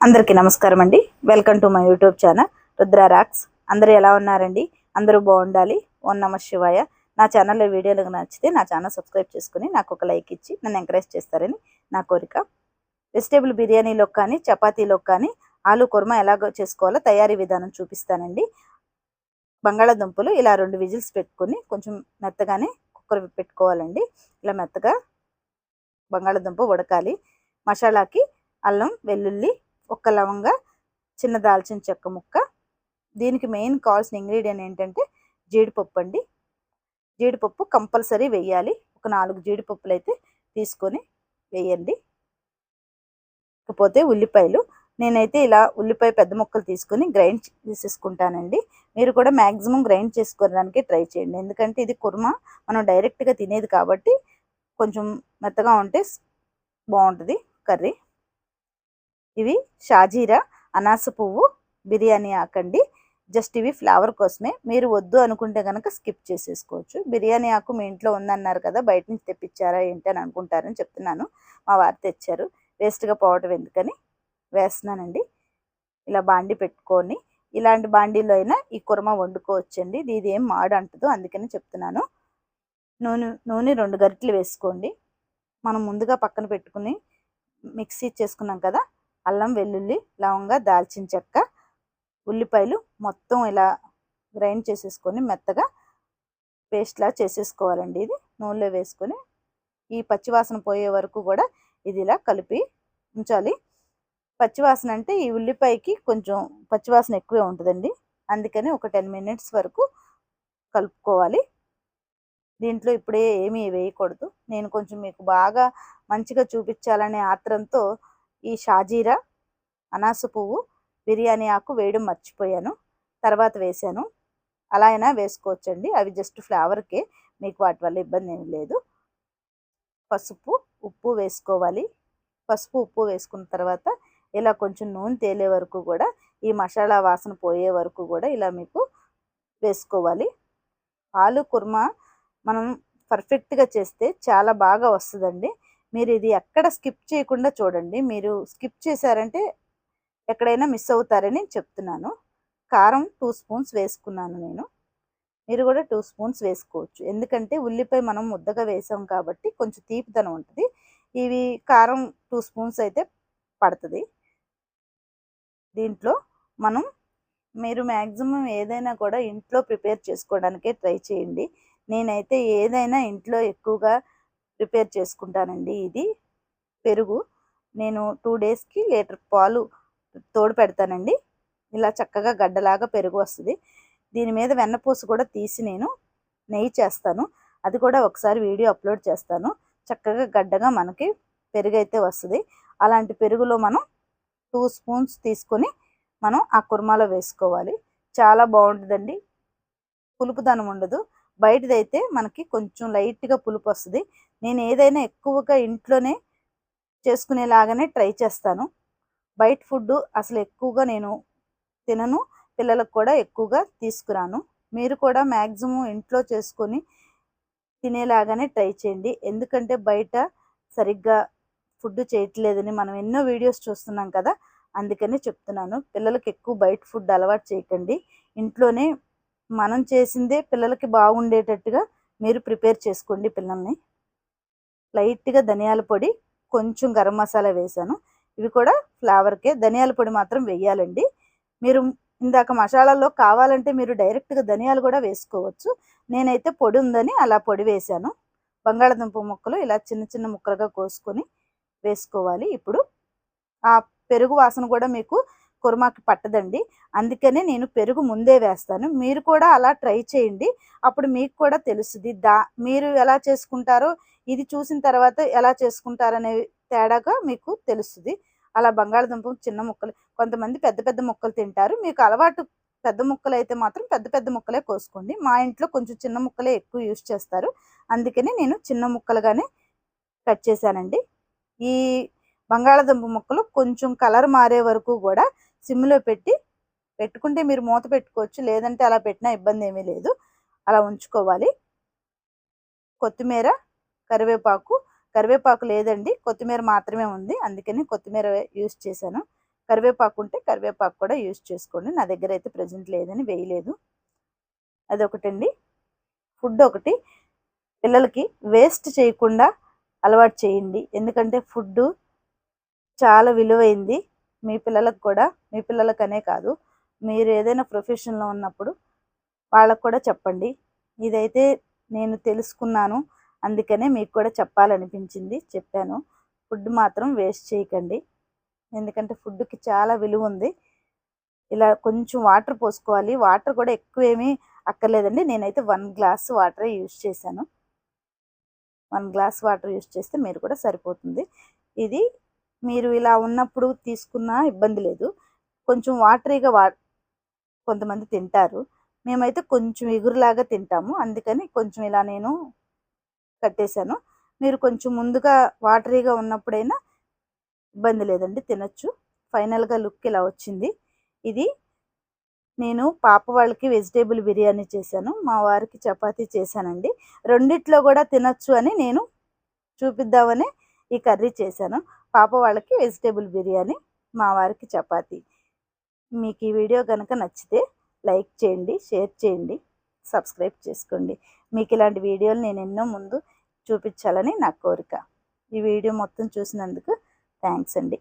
అందరికీ నమస్కారం అండి. Welcome to my YouTube channel Rudra Rocks. అందరూ ఎలా ఉన్నారండి? అందరూ బాగుండాలి. ఓం నమ శివాయ. నా ఛానల్లో వీడియోలు నచ్చితే నా ఛానల్ సబ్స్క్రైబ్ చేసుకుని నాకు ఒక లైక్ ఇచ్చి నన్ను ఎంకరేజ్ చేస్తారని నా కోరిక. వెజిటేబుల్ బిర్యానీలో కానీ చపాతీలో కానీ ఆలు కుర్మా ఎలాగో చేసుకోవాలో తయారీ విధానం చూపిస్తానండి. బంగాళాదుంపలు ఇలా రెండు విజిల్స్ పెట్టుకొని కొంచెం మెత్తగానే కుక్కర్ పెట్టుకోవాలండి. ఇలా మెత్తగా బంగాళాదుంప ఉడకాలి. మసాలాకి అల్లం వెల్లుల్లి ఒక్క లవంగ చిన్న దాల్చిన చెక్క ముక్క. దీనికి మెయిన్ కావాల్సిన ఇంగ్రీడియంట్ ఏంటంటే జీడిపప్పు అండి. జీడిపప్పు కంపల్సరీ వేయాలి. ఒక నాలుగు జీడిపప్పులు అయితే తీసుకొని వేయండి. ఇకపోతే ఉల్లిపాయలు. నేనైతే ఇలా ఉల్లిపాయ పెద్ద ముక్కలు తీసుకొని గ్రైండ్ చేసేసుకుంటానండి. మీరు కూడా మ్యాక్సిమం గ్రైండ్ చేసుకోవడానికి ట్రై చేయండి. ఎందుకంటే ఇది కుర్మా మనం డైరెక్ట్గా తినేది కాబట్టి కొంచెం మెత్తగా ఉంటే బాగుంటుంది కర్రీ. ఇవి షాజీరా అనాస పువ్వు బిర్యానీ ఆకండి. జస్ట్ ఇవి ఫ్లేవర్ కోసమే. మీరు వద్దు అనుకుంటే కనుక స్కిప్ చేసేసుకోవచ్చు. బిర్యానీ ఆకు మీ ఇంట్లో ఉందన్నారు కదా బయట నుంచి తెప్పించారా ఏంటి అని అనుకుంటారని చెప్తున్నాను. మా వారు తెచ్చారు. వేస్ట్గా పోవటం ఎందుకని వేస్తున్నానండి. ఇలా బాండి పెట్టుకొని ఇలాంటి బాండీలో అయినా ఈ కుర్మ వండుకోవచ్చండి. ఇది ఏం మాడు అందుకని చెప్తున్నాను. నూనె నూనె రెండు గరిటెలు వేసుకోండి. మనం ముందుగా పక్కన పెట్టుకుని మిక్సీ చేసుకున్నాం కదా అల్లం వెల్లుల్లి లవంగా దాల్చిన చెక్క ఉల్లిపాయలు మొత్తం ఇలా గ్రైండ్ చేసేసుకొని మెత్తగా పేస్ట్లా చేసేసుకోవాలండి ఇది. నూనెలో వేసుకొని ఈ పచ్చివాసన పోయే వరకు కూడా ఇది ఇలా కలిపి ఉంచాలి. పచ్చివాసన అంటే ఈ ఉల్లిపాయకి కొంచెం పచ్చివాసన ఎక్కువే ఉంటుందండి. అందుకని ఒక టెన్ మినిట్స్ వరకు కలుపుకోవాలి. దీంట్లో ఇప్పుడే ఏమీ వేయకూడదు. నేను కొంచెం మీకు బాగా మంచిగా చూపించాలనే ఆత్రంతో ఈ షాజీరా అనాస పువ్వు బిర్యానీ ఆకు వేయడం మర్చిపోయాను. తర్వాత వేసాను అలా అయినా వేసుకోవచ్చండి. అవి జస్ట్ ఫ్లేవర్కే మీకు వాటి వల్ల ఇబ్బంది ఏమి లేదు. పసుపు ఉప్పు వేసుకోవాలి. పసుపు ఉప్పు వేసుకున్న తర్వాత ఇలా కొంచెం నూనె తేలే వరకు కూడా ఈ మసాలా వాసన పోయే వరకు కూడా ఇలా మీకు వేసుకోవాలి. ఆలు కుర్మా మనం పర్ఫెక్ట్గా చేస్తే చాలా బాగా వస్తుందండి. మీరు ఇది ఎక్కడ స్కిప్ చేయకుండా చూడండి. మీరు స్కిప్ చేశారంటే ఎక్కడైనా మిస్ అవుతారని చెప్తున్నాను. కారం టూ స్పూన్స్ వేసుకున్నాను నేను. మీరు కూడా టూ స్పూన్స్ వేసుకోవచ్చు. ఎందుకంటే ఉల్లిపాయ మనం ముద్దగా వేసాం కాబట్టి కొంచెం తీపిదనం ఉంటుంది. ఇవి కారం టూ స్పూన్స్ అయితే పడుతుంది. దీంట్లో మనం మీరు మ్యాక్సిమం ఏదైనా కూడా ఇంట్లో ప్రిపేర్ చేసుకోవడానికే ట్రై చేయండి. నేనైతే ఏదైనా ఇంట్లో ఎక్కువగా ప్రిపేర్ చేసుకుంటానండి ఇది. పెరుగు. నేను టూ డేస్కి లీటర్ పాలు తోడు పెడతానండి. ఇలా చక్కగా గడ్డలాగా పెరుగు వస్తుంది. దీని మీద వెన్నపూస కూడా తీసి నేను నెయ్యి చేస్తాను. అది కూడా ఒకసారి వీడియో అప్లోడ్ చేస్తాను. చక్కగా గడ్డగా మనకి పెరుగు అయితే వస్తుంది. అలాంటి పెరుగులో మనం టూ స్పూన్స్ తీసుకొని మనం ఆ కుర్మాలో వేసుకోవాలి. చాలా బాగుంటుందండి. పులుపుదనం ఉండదు. బయటదైతే మనకి కొంచెం లైట్గా పులుపు వస్తుంది. నేను ఏదైనా ఎక్కువగా ఇంట్లోనే చేసుకునేలాగానే ట్రై చేస్తాను. బయట ఫుడ్ అసలు ఎక్కువగా నేను తినను. పిల్లలకు కూడా ఎక్కువగా తీసుకురాను. మీరు కూడా మ్యాక్సిమం ఇంట్లో చేసుకొని తినేలాగానే ట్రై చేయండి. ఎందుకంటే బయట సరిగ్గా ఫుడ్ చేయట్లేదని మనం ఎన్నో వీడియోస్ చూస్తున్నాం కదా అందుకనే చెప్తున్నాను. పిల్లలకి ఎక్కువ బయట ఫుడ్ అలవాటు చేయకండి. ఇంట్లోనే మనం చేసిందే పిల్లలకి బాగుండేటట్టుగా మీరు ప్రిపేర్ చేసుకోండి పిల్లల్ని. లైట్గా ధనియాల పొడి కొంచెం గరం మసాలా వేసాను. ఇవి కూడా ఫ్లేవర్కే. ధనియాల పొడి మాత్రం వేయాలండి. మీరు ఇందాక మసాలాల్లో కావాలంటే మీరు డైరెక్ట్గా ధనియాలు కూడా వేసుకోవచ్చు. నేనైతే పొడి ఉందని అలా పొడి వేశాను బంగాళదుంప ముక్కలు ఇలా చిన్న చిన్న ముక్కలుగా కోసుకొని వేసుకోవాలి. ఇప్పుడు ఆ పెరుగు వాసన కూడా మీకు కుర్మాకి పట్టదండి. అందుకనే నేను పెరుగు ముందే వేస్తాను. మీరు కూడా అలా ట్రై చేయండి. అప్పుడు మీకు కూడా తెలుస్తుంది దా మీరు ఎలా చేసుకుంటారో ఇది చూసిన తర్వాత ఎలా చేసుకుంటారనే తేడాగా మీకు తెలుస్తుంది. అలా బంగాళదుంప చిన్న ముక్కలు కొంతమంది పెద్ద పెద్ద ముక్కలు తింటారు. మీకు అలవాటు పెద్ద ముక్కలు అయితే మాత్రం పెద్ద పెద్ద ముక్కలే కోసుకోండి. మా ఇంట్లో కొంచెం చిన్న ముక్కలే ఎక్కువ యూజ్ చేస్తారు. అందుకని నేను చిన్న ముక్కలుగానే కట్ చేశానండి. ఈ బంగాళదుంప ముక్కలు కొంచెం కలర్ మారే వరకు కూడా సిమ్లో పెట్టి పెట్టుకుంటే మీరు మూత పెట్టుకోవచ్చు. లేదంటే అలా పెట్టినా ఇబ్బంది ఏమీ లేదు. అలా ఉంచుకోవాలి. కొత్తిమీర కరివేపాకు. కరివేపాకు లేదండి. కొత్తిమీర మాత్రమే ఉంది. అందుకని కొత్తిమీర యూస్ చేశాను. కరివేపాకు ఉంటే కరివేపాకు కూడా యూజ్ చేసుకోండి. నా దగ్గర అయితే ప్రజెంట్ లేదని వేయలేదు. అదొకటండి. ఫుడ్ ఒకటి. పిల్లలకి వేస్ట్ చేయకుండా అలవాటు చేయండి. ఎందుకంటే ఫుడ్ చాలా విలువైంది. మీ పిల్లలకు కూడా మీ పిల్లలకనే కాదు. మీరు ఏదైనా ప్రొఫెషన్లో ఉన్నప్పుడు వాళ్ళకు కూడా చెప్పండి. ఇదైతే నేను తెలుసుకున్నాను. అందుకనే మీకు కూడా చెప్పాలనిపించింది. చెప్పాను. ఫుడ్ మాత్రం వేస్ట్ చేయకండి. ఎందుకంటే ఫుడ్కి చాలా విలువ ఉంది. ఇలా కొంచెం వాటర్ పోసుకోవాలి. వాటర్ కూడా ఎక్కువ ఏమీ అక్కర్లేదండి. నేనైతే వన్ గ్లాస్ వాటరే యూజ్ చేశాను. వన్ గ్లాస్ వాటర్ యూజ్ చేస్తే మీరు కూడా సరిపోతుంది. ఇది మీరు ఇలా ఉన్నప్పుడు తీసుకున్నా ఇబ్బంది లేదు. కొంచెం వాటరీగా వా కొంతమంది తింటారు. మేమైతే కొంచెం ఎగురులాగా తింటాము. అందుకని కొంచెం ఇలా నేను కట్టేశాను. మీరు కొంచెం ముందుగా వాటరీగా ఉన్నప్పుడైనా ఇబ్బంది లేదండి తినొచ్చు. ఫైనల్గా లుక్ ఇలా వచ్చింది. ఇది నేను పాప వాళ్ళకి వెజిటేబుల్ బిర్యానీ చేశాను. మా వారికి చపాతీ చేశానండి. రెండిట్లో కూడా తినొచ్చు అని నేను చూపిద్దామని ఈ కర్రీ చేశాను. పాప వాళ్ళకి వెజిటేబుల్ బిర్యానీ మా వారికి చపాతీ. మీకు ఈ వీడియో కనుక నచ్చితే లైక్ చేయండి షేర్ చేయండి సబ్స్క్రైబ్ చేసుకోండి. మీకు ఇలాంటి వీడియోలు నేను ఎన్నో ముందు చూపించాలని నా కోరిక. ఈ వీడియో మొత్తం చూసినందుకు థ్యాంక్స్ అండి.